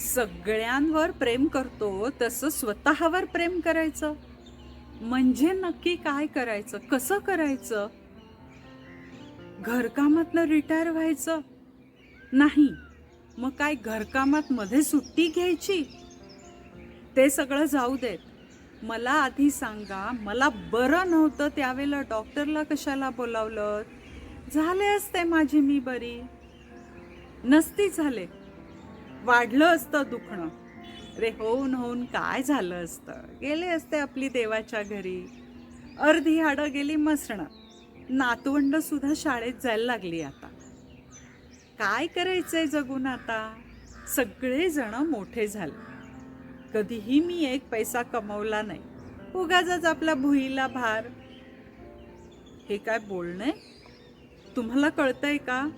सगळ्यांवर प्रेम करतो तसं स्वतःवर प्रेम करायचं. म्हणजे नक्की काय करायचं कसं करायचं? घरकामातनं रिटायर व्हायचं? नाही. मग काय घरकामात मध्ये सुट्टी घ्यायची? ते सगळं जाऊ देत. मला आधी सांगा मला बरं नव्हतं त्यावेळेला डॉक्टरला कशाला बोलावलं? झाले असते माझी मी बरी. नसती झाले. वाढलं असतं दुखणं. रे होऊन होऊन काय झालं असतं? गेले असते आपली देवाच्या घरी. अर्धी हाडं गेली मसणं. नातवंड सुद्धा शाळेत जायला लागली आता. काय करायचंय जगून आता? सगळेजण मोठे झाले. कधीही मी एक पैसा कमवला नाही. उगाच आपला भुईला भार. हे काय बोलणं तुम्हाला कळतंय का?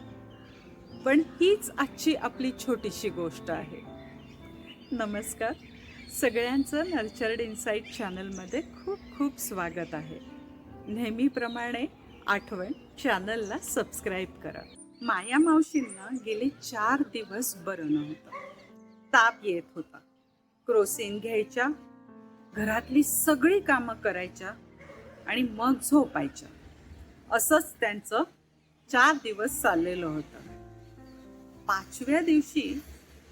पण हीच आजची आपली छोटीशी गोष्ट आहे. नमस्कार. सगळ्यांचं नर्चर्ड इन्साईट चॅनलमध्ये खूप खूप स्वागत आहे. नेहमीप्रमाणे आठवण चॅनलला सबस्क्राईब करा. माया मावशींना गेले चार दिवस बरं नव्हतं. ताप येत होता. क्रोसिन घ्यायच्या घरातली सगळी कामं करायच्या आणि मग झोपायच्या. असंच त्यांचं चार दिवस चाललेलं होतं. पाचव्या दिवशी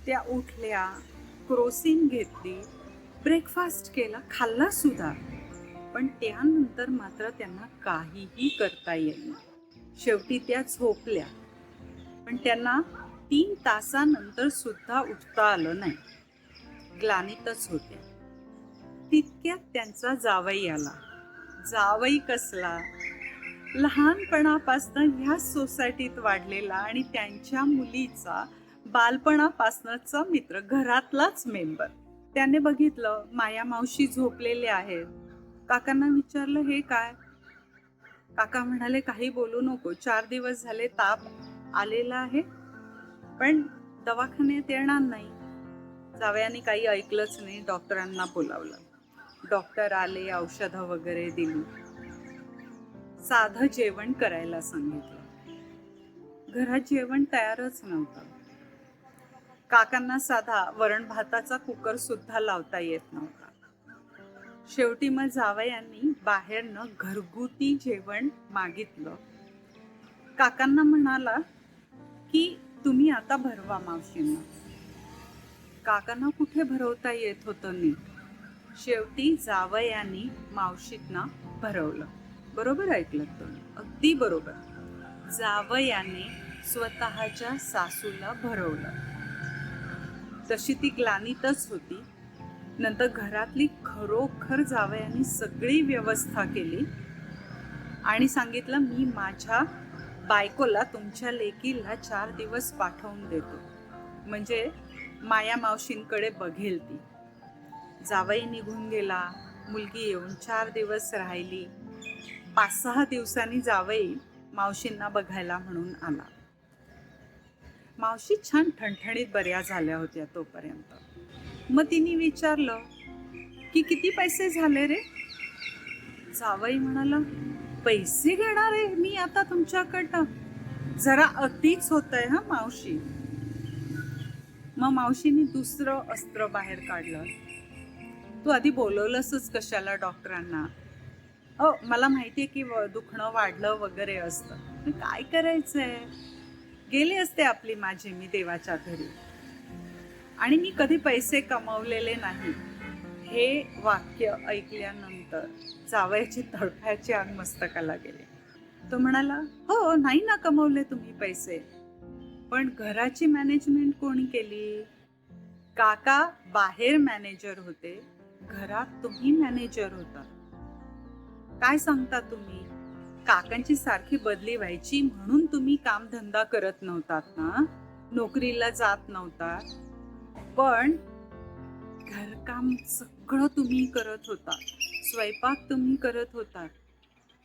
त्या उठल्या क्रोसिंग घेतली ब्रेकफास्ट केला खाल्ला सुद्धा. पण त्यानंतर मात्र त्यांना काहीही करता येईल शेवटी त्या झोपल्या. पण त्यांना तीन तासानंतर सुद्धा उठता आलं नाही. ग्लानीतच होत्या. तितक्यात त्यांचा जावई आला. जावई कसला? लहानपणापासनं ह्या सोसायटीत वाढलेला आणि त्यांच्या मुलीचा बालपणापासनचा मित्र घरातलाच मेंबर. त्याने बघितलं माया मावशी झोपलेले आहेत. काकांना विचारलं हे काय? काका म्हणाले काही बोलू नको चार दिवस झाले ताप आलेला आहे पण दवाखान्यात येणार नाही. जावयाने काही ऐकलंच नाही डॉक्टरांना बोलावलं. डॉक्टर आले औषधं वगैरे दिली. साधं जेवण करायला सांगितलं. घरात जेवण तयारच नव्हतं. काकांना साधा वरण भाताचा कुकर सुद्धा लावता येत नव्हता. शेवटी मग जावयांनी बाहेरनं घरगुती जेवण मागितलं. काकांना म्हणाला की तुम्ही आता भरवा मावशींना. काकांना कुठे भरवता येत होतं नीट? शेवटी जावयांनी मावशींना भरवलं. बरोबर ऐकलं तर. अगदी बरोबर. जावयाने स्वतःच्या सासूला भरवलं. तशी ती ग्लानीतच होती. नंतर घरातली खरोखर जावयानी सगळी व्यवस्था केली आणि सांगितलं मी माझ्या बायकोला तुमच्या लेकीला चार दिवस पाठवून देतो. म्हणजे माया मावशींकडे बघेल ती. जावई निघून गेला मुलगी येऊन चार दिवस राहिली. पाच सहा दिवसांनी जावई मावशींना बघायला म्हणून आला. मावशी छान ठणठणीत बऱ्या झाल्या होत्या तोपर्यंत. मग तिने विचारलं की किती पैसे झाले रे? जावई म्हणाला पैसे घेणार आहे मी आता तुमच्याकडनं. जरा अतिच होत आहे हा मावशी. मग मावशीने दुसरं अस्त्र बाहेर काढलं. तू आधी बोलवलंसच कशाला डॉक्टरांना? हो मला माहिती आहे की दुखणं वाढलं वगैरे असतं. काय करायचंय? गेले असते आपली माझी मी देवाच्या घरी. आणि मी कधी पैसे कमवलेले नाही. हे वाक्य ऐकल्यानंतर जावयाची तळफ्याची अंग मस्तकाला गेले. तो म्हणाला हो नाही ना कमवले तुम्ही पैसे. पण घराची मॅनेजमेंट कोणी केली? काका बाहेर मॅनेजर होते. घरात तुम्ही मॅनेजर होता. काय सांगता तुम्ही? काकांची सारखी बदली व्हायची म्हणून तुम्ही काम धंदा करत नव्हतात ना? नोकरीला जात नव्हता पण घरकाम सगळं तुम्ही करत होता. स्वयंपाक तुम्ही करत होता.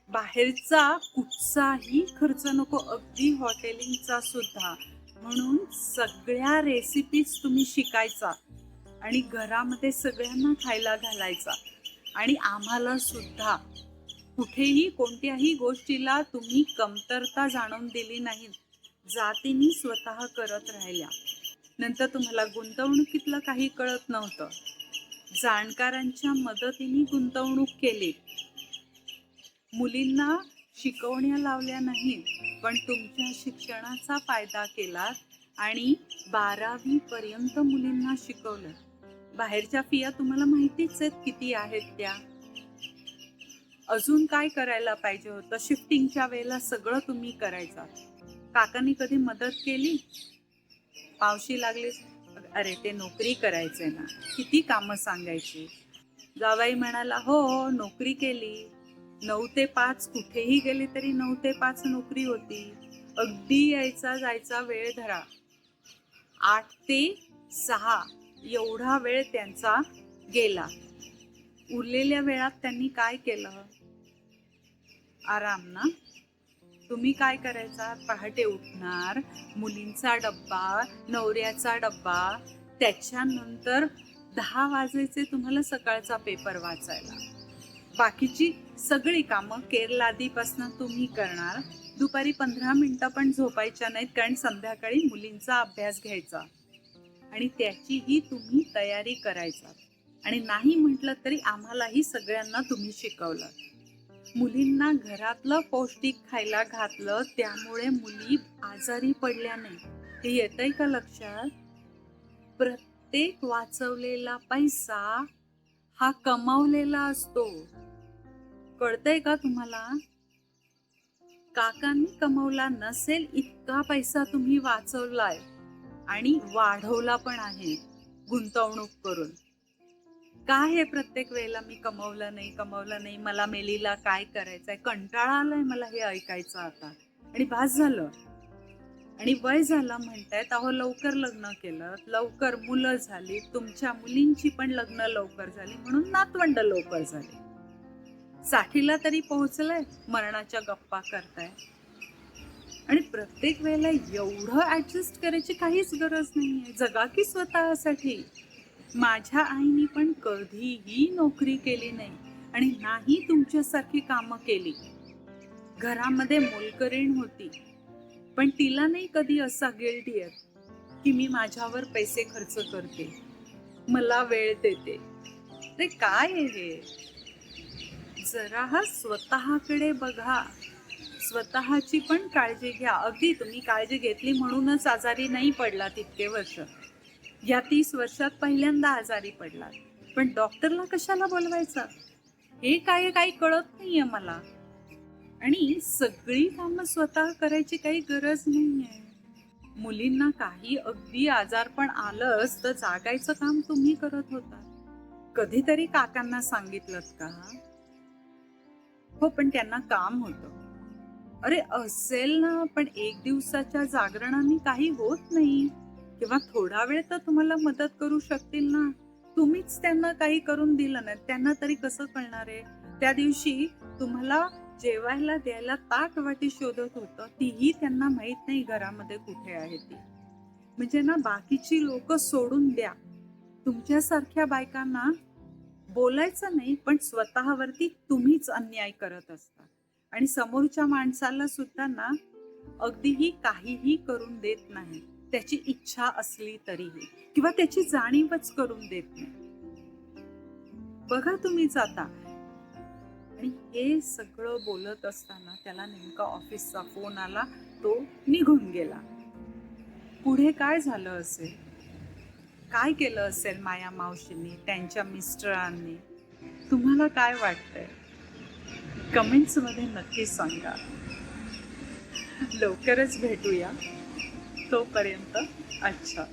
बाहेरचा कुठचाही खर्च नको अगदी हॉटेलिंगचा सुद्धा. म्हणून सगळ्या रेसिपीज तुम्ही शिकायचा आणि घरामध्ये सगळ्यांना खायला घालायचा. आणि आम्हाला सुद्धा. कुठेही कोणत्याही गोष्टीला तुम्ही कमतरता जाणून दिली नाही जातीने स्वतः करत राहिल्या. नंतर तुम्हाला गुंतवणुकीतलं काही कळत नव्हतं. जाणकारांच्या मदतीने गुंतवणूक केली. मुलींना शिकवण्या लावल्या नाहीत पण तुमच्या शिक्षणाचा फायदा केला आणि बारावी पर्यंत मुलींना शिकवलं. बाहेरच्या फिया तुम्हाला माहितीच आहेत किती आहेत त्या? अजून काय करायला पाहिजे होतं? शिफ्टिंगच्या वेळेला सगळं तुम्ही करायचं. काकांनी कधी मदत केली? पावशी लागली. अरे ते नोकरी करायचंय ना. किती कामं सांगायची? जावाई म्हणाला हो हो नोकरी केली. नऊ ते पाच कुठेही गेली तरी नऊ ते पाच नोकरी होती. अगदी यायचा जायचा वेळ धरा. आठ ते सहा एवढा वेळ त्यांचा गेला. उरलेल्या वेळात त्यांनी काय केलं? आराम ना? तुम्ही काय करायचा पहाटे उठणार मुलींचा डब्बा नवऱ्याचा डब्बा त्याच्यानंतर दहा वाजायचे तुम्हाला सकाळचा पेपर वाचायला. बाकीची सगळी कामं केरला आधीपासून तुम्ही करणार. दुपारी पंधरा मिनिटं पण झोपायच्या नाहीत कारण संध्याकाळी मुलींचा अभ्यास घ्यायचा. आणि त्याचीही तुम्ही तयारी करायचा. आणि नाही म्हटलं तरी आम्हालाही सगळ्यांना तुम्ही शिकवलं. मुलींना घरातलं पौष्टिक खायला घातलं त्यामुळे मुली आजारी पडल्या नाही हे येतंय का लक्षात? प्रत्येक वाचवलेला पैसा हा कमावलेला असतो. कळतंय का तुम्हाला? काकांनी कमवला नसेल इतका पैसा तुम्ही वाचवलाय. आणि वाढवला पण आहे गुंतवणूक करून. काय हे प्रत्येक वेळेला मी कमवलं नाही कमवलं नाही मला मेलीला काय करायचंय? कंटाळा आलाय मला हे ऐकायचं आता. आणि भास झालं. आणि वय झालं म्हणतायत अहो लवकर लग्न केलं. लवकर मुलं झाली तुमच्या मुलींची पण लग्न लवकर झाली म्हणून नातवंड लवकर झाली. साठीला तरी पोहोचलंय मरणाच्या गप्पा करताय. आणि प्रत्येक वेळेला एवढं ऍडजस्ट करायची काहीच गरज नाहीये. जगा की स्वतःसाठी. माझ्या आईने पण कधीही नोकरी केली नाही आणि नाही तुमच्यासारखी कामं केली. घरामध्ये मोलकरीण होती. पण तिला नाही कधी असा गिल्ट येत की मी माझ्यावर पैसे खर्च करते. मला वेळ देते. ते काय आहे हे? जरा हा स्वतःकडे बघा. स्वतःची पण काळजी घ्या. अगदी तुम्ही काळजी घेतली म्हणूनच आजारी नाही पडला तितके वर्ष. या तीस वर्षात पहिल्यांदा आजारी पडला. पण डॉक्टरला कशाला बोलवायचं? हे काय काही कळत नाहीये मला. आणि सगळी कामं स्वतः करायची काही गरज नाहीये. मुलींना काही अगदी आजारपण आलंच तर जागायचं काम तुम्ही करत होता. कधीतरी काकांना सांगितलं का? हो पण त्यांना काम होतं. अरे असेल ना पण एक दिवसाच्या जागरणाने काही होत नाही. किंवा थोडा वेळ तर तुम्हाला मदत करू शकतील ना? तुम्हीच त्यांना काही करून दिलं नाही. त्यांना तरी कसं कळणार आहे? त्या दिवशी तुम्हाला जेवायला द्यायला ताट वाटी शोधत होतं. तीही त्यांना माहीत नाही घरामध्ये कुठे आहे ती. म्हणजे ना बाकीची लोक सोडून द्या. तुमच्यासारख्या बायकांना बोलायचं नाही पण स्वतःवरती तुम्हीच अन्याय करत असता. आणि समोरच्या माणसाला सुद्धा ना अगदीही काहीही करून देत नाही. त्याची इच्छा असली तरीही किंवा त्याची जाणीवच करून देत नाही. बघा तुम्ही जाता. आणि हे सगळं बोलत असताना त्याला नेमका ऑफिसचा फोन आला. तो निघून गेला. पुढे काय झालं असेल? काय केलं असेल माया मावशींनी त्यांच्या मिस्टरांनी? तुम्हाला काय वाटतंय? कमेंट्समध्ये नक्की सांगा. लवकरच भेटूया. तोपर्यंत अच्छा.